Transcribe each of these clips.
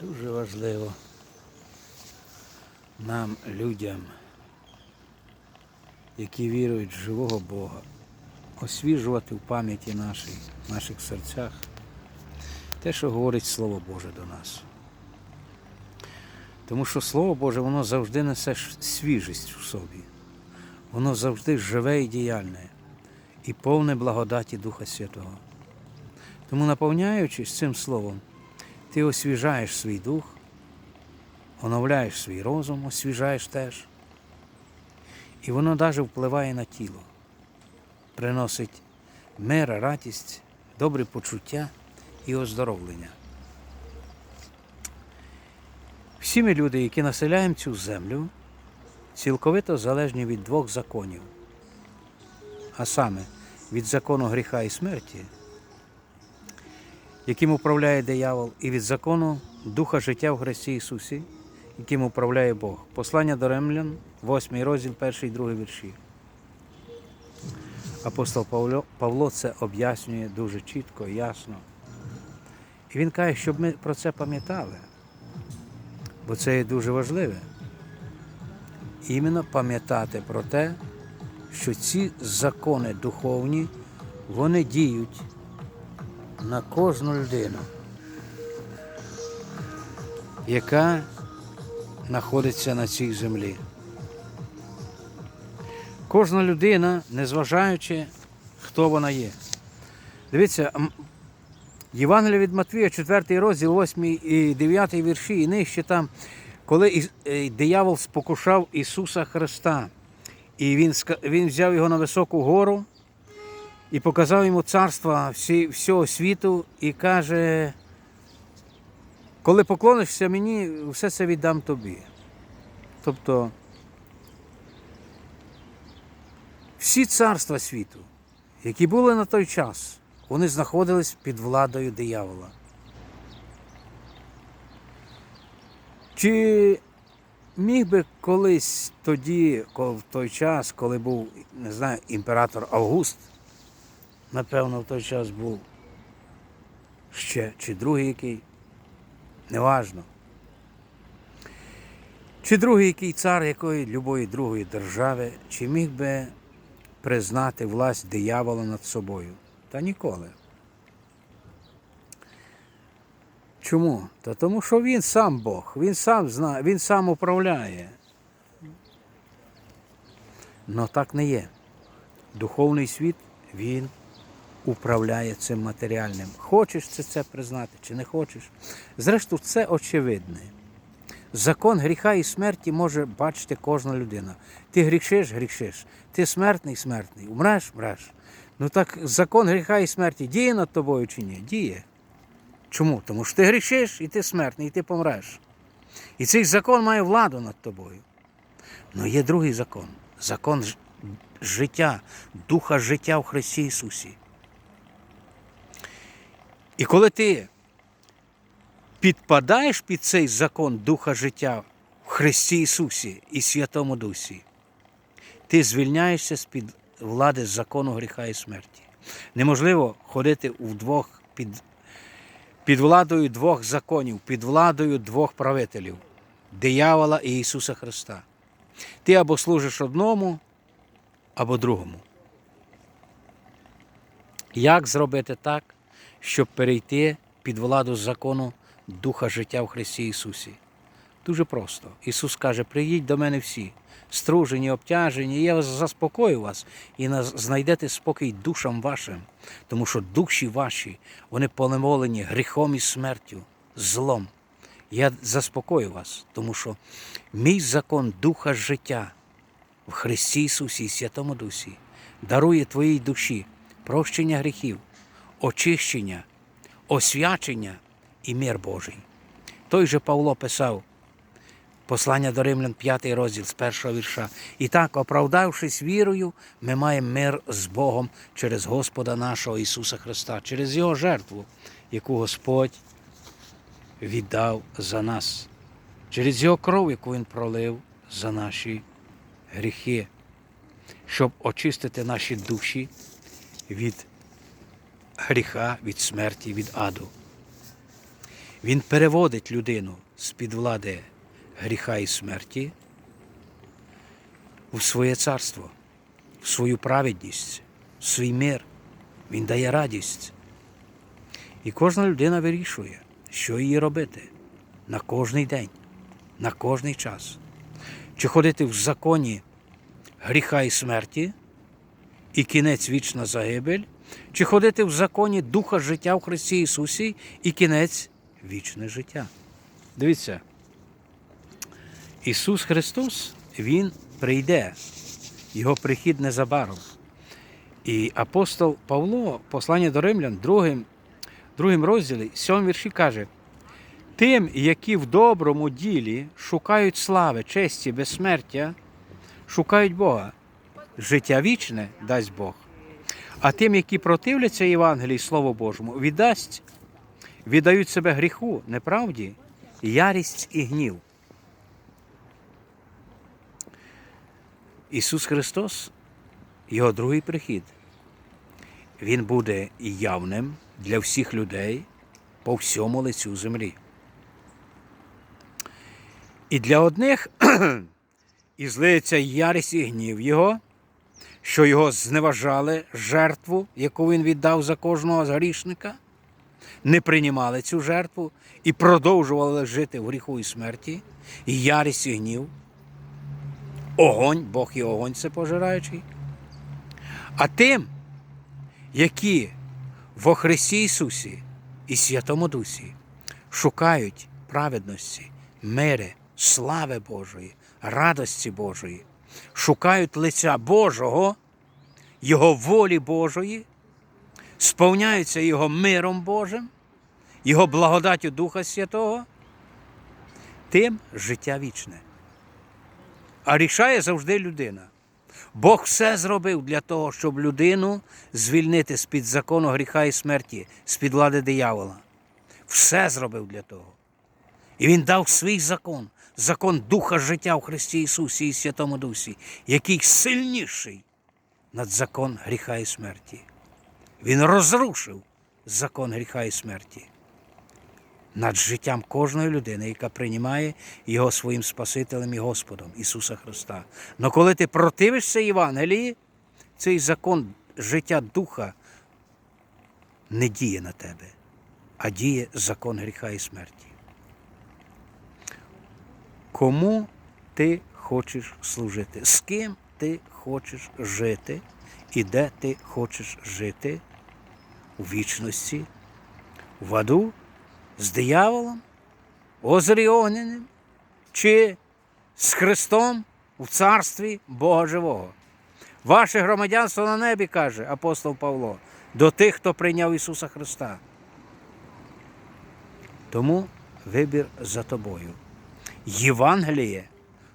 Дуже важливо нам, людям, які вірують в живого Бога, освіжувати в пам'яті нашій, в наших серцях те, що говорить Слово Боже до нас. Тому що Слово Боже, воно завжди несе свіжість в собі. Воно завжди живе і діяльне, і повне благодаті Духа Святого. Тому, наповняючись цим словом, ти освіжаєш свій дух, оновляєш свій розум, освіжаєш теж. І воно навіть впливає на тіло, приносить мир, радість, добре почуття і оздоровлення. Всі ми люди, які населяємо цю землю, цілковито залежні від двох законів, а саме від закону гріха і смерті, яким управляє диявол, і від закону Духа життя в Христі Ісусі, яким управляє Бог. Послання до Римлян, 8 розділ, 1 і 2 вірші. Апостол Павло, Павло це об'яснює дуже чітко, ясно. І він каже, щоб ми про це пам'ятали, бо це є дуже важливе. Іменно пам'ятати про те, що ці закони духовні, вони діють на кожну людину, яка знаходиться на цій землі. Кожна людина, незважаючи, хто вона є. Дивіться, Євангелія від Матвія, 4 розділ, 8 і 9 вірші, і нижче там, коли е, диявол спокушав Ісуса Христа, і він, він взяв його на високу гору і показав йому царства всі, всього світу і каже, коли поклонишся мені, все це віддам тобі. Тобто всі царства світу, які були на той час, вони знаходились під владою диявола. Чи міг би колись тоді, в той час, коли був, не знаю, імператор Август, напевно, в той час був ще чи другий який, неважно. Чи другий який цар якої любої другої держави, чи міг би признати власть диявола над собою? Та ніколи. Чому? Та тому що він сам Бог, він сам знає, він сам управляє. Но так не є. Духовний світ, він управляє цим матеріальним. Хочеш це, це признати, чи не хочеш. Зрештою, це очевидне. Закон гріха і смерті може бачити кожна людина. Ти грішиш, грішиш. Ти смертний, смертний. Умреш, мреш. Ну так закон гріха і смерті діє над тобою чи ні? Діє. Чому? Тому що ти грішиш і ти смертний, і ти помреш. І цей закон має владу над тобою. Ну є другий закон закон життя, духа життя в Христі Ісусі. І коли ти підпадаєш під цей закон духа життя в Христі Ісусі і Святому Дусі, ти звільняєшся з-під влади закону гріха і смерті. Неможливо ходити вдвох під, під владою двох законів, під владою двох правителів диявола і Ісуса Христа. Ти або служиш одному, або другому. Як зробити так, щоб перейти під владу закону Духа життя в Христі Ісусі? Дуже просто. Ісус каже: приїдь до мене всі, стружені, обтяжені, і я заспокою вас і знайдете спокій душам вашим, тому що душі ваші, вони понемолені гріхом і смертю, злом. Я заспокою вас, тому що мій закон Духа життя в Христі Ісусі Святому Дусі дарує твоїй душі прощення гріхів, очищення, освячення і мир Божий. Той же Павло писав послання до Римлян, 5 розділ з першого вірша. І так, оправдавшись вірою, ми маємо мир з Богом через Господа нашого Ісуса Христа, через Його жертву, яку Господь віддав за нас, через Його кров, яку Він пролив за наші гріхи, щоб очистити наші душі від гріха, від смерті, від аду. Він переводить людину з-під влади гріха і смерті в своє царство, в свою праведність, в свій мир. Він дає радість. І кожна людина вирішує, що їй робити на кожний день, на кожний час. Чи ходити в законі гріха і смерті, і кінець вічна загибель, чи ходити в законі Духа життя в Христі Ісусі і кінець вічне життя. Дивіться, Ісус Христос, Він прийде, Його прихід незабаром. І апостол Павло, послання до римлян, другим, другим розділі, сьомий вірші каже, тим, які в доброму ділі шукають слави, честі, безсмертя, шукають Бога. Життя вічне дасть Бог. А тим, які противляться Євангелії, Слову Божому, віддасть, віддають себе гріху, неправді, ярість і гнів. Ісус Христос, Його другий прихід, Він буде явним для всіх людей по всьому лицю землі. І для одних і злиється ярість і гнів Його, що його зневажали жертву, яку він віддав за кожного з грішника, не приймали цю жертву і продовжували жити в гріху і смерті, і ярість і гнів. Огонь, Бог і огонь це пожираючий. А тим, які во Христі Ісусі і Святому Дусі шукають праведності, мири, слави Божої, радості Божої, шукають лиця Божого, Його волі Божої, сповняються Його миром Божим, Його благодаттю Духа Святого, тим життя вічне. А рішає завжди людина. Бог все зробив для того, щоб людину звільнити з-під закону гріха і смерті, з-під влади диявола. Все зробив для того. І Він дав свій закон, закон Духа життя в Христі Ісусі і Святому Дусі, який сильніший над закон гріха і смерті. Він розрушив закон гріха і смерті над життям кожної людини, яка приймає Його своїм Спасителем і Господом Ісуса Христа. Но коли ти противишся Євангелії, цей закон життя Духа не діє на тебе, а діє закон гріха і смерті. Кому ти хочеш служити? З ким ти хочеш жити? І де ти хочеш жити? У вічності, в аду, з дияволом, озері огненим, чи з Христом у царстві Бога Живого? Ваше громадянство на небі, каже апостол Павло, до тих, хто прийняв Ісуса Христа. Тому вибір за тобою. Євангеліє,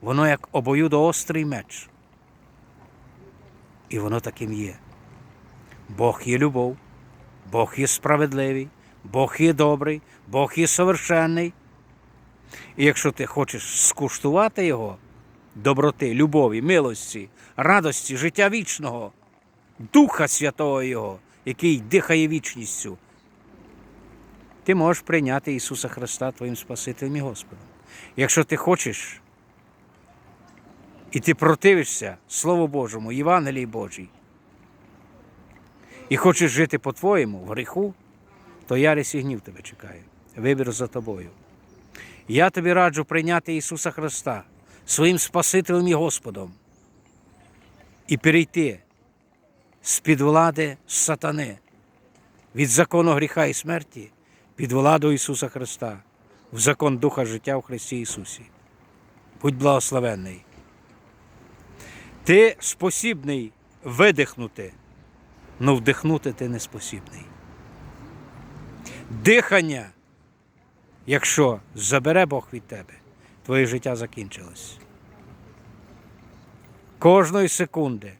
воно як обоюдоострий меч. І воно таким є. Бог є любов, Бог є справедливий, Бог є добрий, Бог є совершенний. І якщо ти хочеш скуштувати Його, доброти, любові, милості, радості, життя вічного, Духа Святого Його, який дихає вічністю, ти можеш прийняти Ісуса Христа твоїм Спасителем і Господом. Якщо ти хочеш і ти противишся Слову Божому, Євангелії Божій, і хочеш жити по-твоєму в гріху, то ярість і гнів тебе чекає. Вибір за тобою. Я тобі раджу прийняти Ісуса Христа своїм Спасителем і Господом і перейти з-під влади сатани, від закону гріха і смерті, під владу Ісуса Христа, в закон Духа життя в Христі Ісусі. Будь благословенний. Ти спосібний видихнути, але вдихнути ти не спосібний. Дихання, якщо забере Бог від тебе, твоє життя закінчилось. Кожної секунди,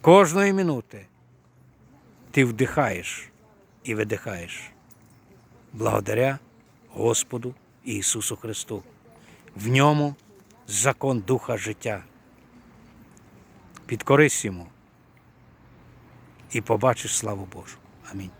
кожної минути ти вдихаєш і видихаєш. Благодаря Господу Ісусу Христу. В ньому закон Духа життя. Підкорись йому і побачиш славу Божу. Амінь.